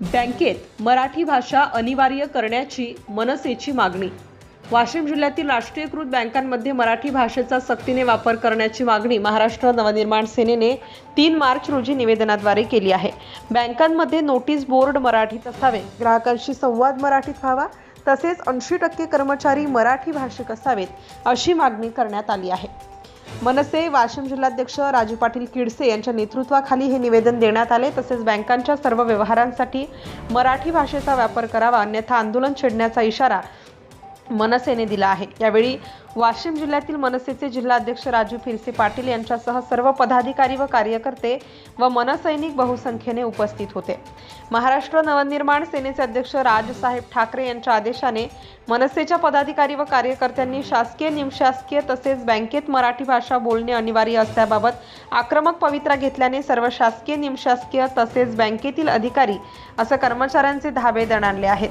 बँकेत मराठी भाषा अनिवार्य करण्याची मनसेची मागणी. वाशिम जिल्ह्यातील राष्ट्रीयकृत बँकांमध्ये मराठी भाषेचा सक्तीने वापर करण्याची मागणी महाराष्ट्र नवनिर्माण सेनेने तीन मार्च रोजी निवेदनाद्वारे केली आहे. बँकांमध्ये नोटीस बोर्ड मराठीत असावे ग्राहकांशी संवाद मराठीत व्हावा तसेच ऐंशी टक्के कर्मचारी मराठी भाषिक असावेत अशी मागणी करण्यात आली आहे. मनसे वाशिम जिल्हाध्यक्ष राजू पाटील किडसे यांच्या नेतृत्वाखाली हे निवेदन देण्यात आले. तसेच बँकांच्या सर्व व्यवहारांसाठी मराठी भाषेचा वापर करावा अन्यथा आंदोलन छेडण्याचा इशारा मनसेने दिला आहे. यावेळी वाशिम जिल्ह्यातील मनसेचे जिल्हाध्यक्ष राजू फिरसे पाटील यांच्यासह सर्व पदाधिकारी व कार्यकर्ते व मनसैनिक बहुसंख्येने उपस्थित होते. महाराष्ट्र नवनिर्माण सेनेचे अध्यक्ष राजसाहेब ठाकरे यांच्या आदेशाने मनसेच्या पदाधिकारी व कार्यकर्त्यांनी शासकीय निमशासकीय तसेच बँकेत मराठी भाषा बोलणे अनिवार्य असल्याबाबत आक्रमक पवित्रा घेतल्याने सर्व शासकीय निमशासकीय तसेच बँकेतील अधिकारी असं कर्मचाऱ्यांचे धाबे दणाणले आहेत.